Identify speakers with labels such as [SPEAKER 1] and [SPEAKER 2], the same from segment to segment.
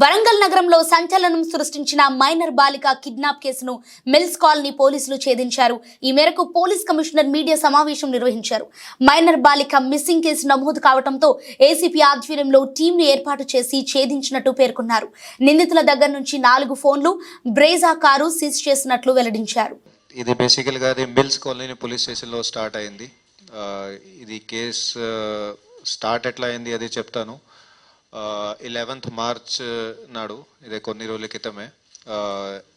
[SPEAKER 1] వరంగల్ నగరంలో సంచలనం సృష్టించిన మైనర్ బాలిక కిడ్నాప్ కేసును మిల్స్ కాలనీ పోలీసులు ఛేదించారు. ఈ మేరకు పోలీస్ కమిషనర్ మీడియా సమావేశం నిర్వహించారు. మైనర్ బాలిక మిస్సింగ్ కేసు నమోదు కావడంతో ఏసీపీ ఆధ్వర్యంలో టీంను ఏర్పాటు చేసి ఛేదించినట్టు పేర్కొన్నారు. నిందితుల దగ్గర నుంచి నాలుగు ఫోన్లు బ్రేజా కారు సీజ్ చేసినట్లు వెల్లడించారు.
[SPEAKER 2] ఇది బేసికల్గా మిల్స్ కాలనీ పోలీస్ స్టేషన్లో స్టార్ట్ అయింది. ఇది కేసు స్టార్ట్ ఎట్లా అయింది అది చెప్తాను. ఇలెవెంత్ మార్చ్ నాడు ఇదే కొన్ని రోజుల క్రితమే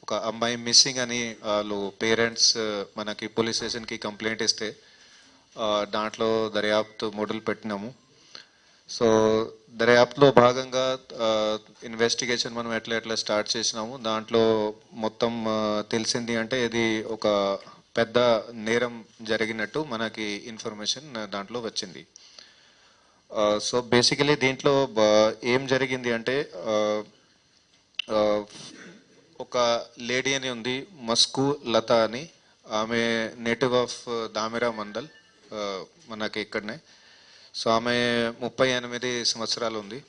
[SPEAKER 2] ఒక అమ్మాయి మిస్సింగ్ అని వాళ్ళు పేరెంట్స్ మనకి పోలీస్ స్టేషన్కి కంప్లైంట్ ఇస్తే దాంట్లో దర్యాప్తు మొదలు పెట్టినాము. సో దర్యాప్తులో భాగంగా ఇన్వెస్టిగేషన్ మనం ఎట్లా ఎట్లా స్టార్ట్ చేసినాము. దాంట్లో మొత్తం తెలిసింది అంటే ఇది ఒక పెద్ద నేరం జరిగినట్టు మనకి ఇన్ఫర్మేషన్ దాంట్లో వచ్చింది. సో బేసికలీ దీంట్లో ఏం జరిగింది అంటే ఒక లేడీ అని ఉంది మస్కు లత అని. ఆమె నేటివ్ ఆఫ్ దామెరా మండల్ మనకి ఇక్కడనే. సో ఆమె ముప్పై ఎనిమిది సంవత్సరాలు ఉంది.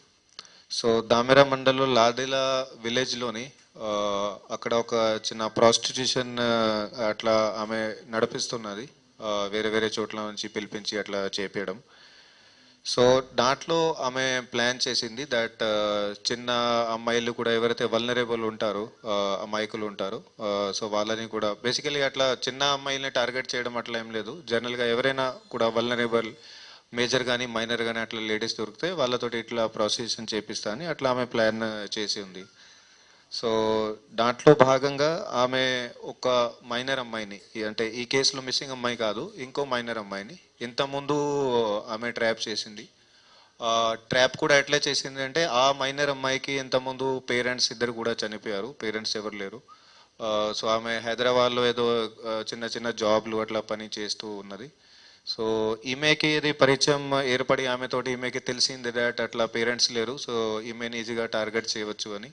[SPEAKER 2] సో దామెరా మండల్లో లాడిలా విలేజ్లోని అక్కడ ఒక చిన్న ప్రాస్టిట్యూషన్ అట్లా ఆమె నడిపిస్తున్నది. వేరే వేరే చోట్ల నుంచి పిలిపించి అట్లా చేపించడం సో దాంట్లో ఆమె ప్లాన్ చేసింది దట్ uh, చిన్న అమ్మాయిలు కూడా ఎవరైతే వల్నరేబుల్ ఉంటారో uh, అమాయకులు ఉంటారో uh, సో వాళ్ళని కూడా బేసికలీ అట్లా చిన్న అమ్మాయిల్ని టార్గెట్ చేయడం అట్లా ఏం లేదు. జనరల్గా ఎవరైనా కూడా వల్నరేబుల్ మేజర్ కానీ మైనర్ కానీ అట్లా లేడీస్ దొరికితే వాళ్ళతోటి ఇట్లా ప్రాసెస్ చేపిస్తా అని అట్లా ఆమె ప్లాన్ చేసి ఉంది. సో దాంట్లో భాగంగా ఆమె ఒక మైనర్ అమ్మాయిని అంటే ఈ కేసులో మిస్సింగ్ అమ్మాయి కాదు ఇంకో మైనర్ అమ్మాయిని ఇంతకుముందు ఆమె ట్రాప్ చేసింది. ట్రాప్ కూడా ఎట్లా చేసింది అంటే ఆ మైనర్ అమ్మాయికి ఇంతకుముందు పేరెంట్స్ ఇద్దరు కూడా చనిపోయారు. పేరెంట్స్ ఎవరు లేరు. సో ఆమె హైదరాబాద్లో ఏదో చిన్న చిన్న జాబ్లు అట్లా పని చేస్తూ ఉన్నది. సో ఈమెకి ఇది పరిచయం ఏర్పడి ఆమెతోటి ఈమెకి తెలిసింది దాట్ అట్లా పేరెంట్స్ లేరు. సో ఈమెని ఈజీగా టార్గెట్ చేయవచ్చు అని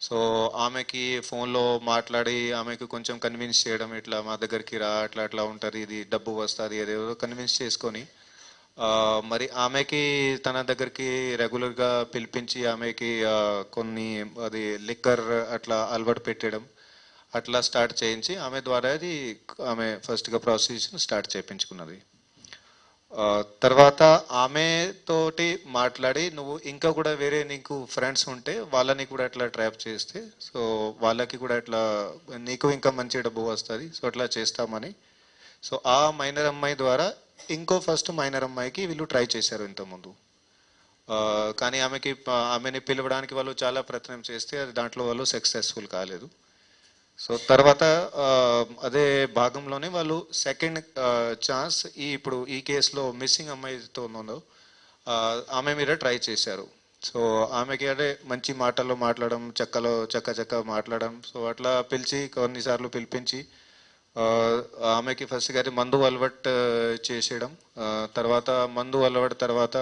[SPEAKER 2] సో ఆమెకి ఫోన్లో మాట్లాడి ఆమెకు కొంచెం కన్విన్స్ చేయడం ఇట్లా మా దగ్గరికి రా అట్లా అట్లా ఉంటుంది ఇది డబ్బు వస్తుంది ఏదేదో కన్విన్స్ చేసుకొని మరి ఆమెకి తన దగ్గరికి రెగ్యులర్గా పిలిపించి ఆమెకి కొన్ని అది లిక్కర్ అట్లా అలవాటు పెట్టడం అట్లా స్టార్ట్ చేయించి ఆమె ద్వారా అది ఆమె ఫస్ట్గా ప్రాసెస్ స్టార్ట్ చేయించుకున్నది. తర్వాత ఆమె తోటి మాట్లాడి నువ్వు ఇంకా కూడా వేరే నీకు ఫ్రెండ్స్ ఉంటే వాళ్ళని కూడా అట్లా ట్రాప్ చేస్తే సో వాళ్ళకి కూడా అట్లా నీకు ఇంకా మంచి డబ్బు వస్తుంది సో అట్లా చేస్తామని. సో ఆ మైనర్ అమ్మాయి ద్వారా ఇంకో ఫస్ట్ మైనర్ అమ్మాయికి వీళ్ళు ట్రై చేశారు ఇంతకుముందు. కానీ ఆమెకి ఆమెని పిలవడానికి వాళ్ళు చాలా ప్రయత్నం చేస్తే అది దాంట్లో వాళ్ళు సక్సెస్ఫుల్ కాలేదు. సో తర్వాత అదే భాగంలోనే వాళ్ళు సెకండ్ ఛాన్స్ ఈ ఇప్పుడు ఈ కేసులో మిస్సింగ్ అమ్మాయితో ఉందో ఆమె మీద ట్రై చేశారు. సో ఆమెకి అదే మంచి మాటల్లో మాట్లాడడం చక్కలో చక్క చక్క మాట్లాడడం సో అట్లా పిలిచి కొన్నిసార్లు పిలిపించి ఆమెకి ఫస్ట్ గారి మందు అలవాటు చేసేయడం తర్వాత మందు అలవాటు తర్వాత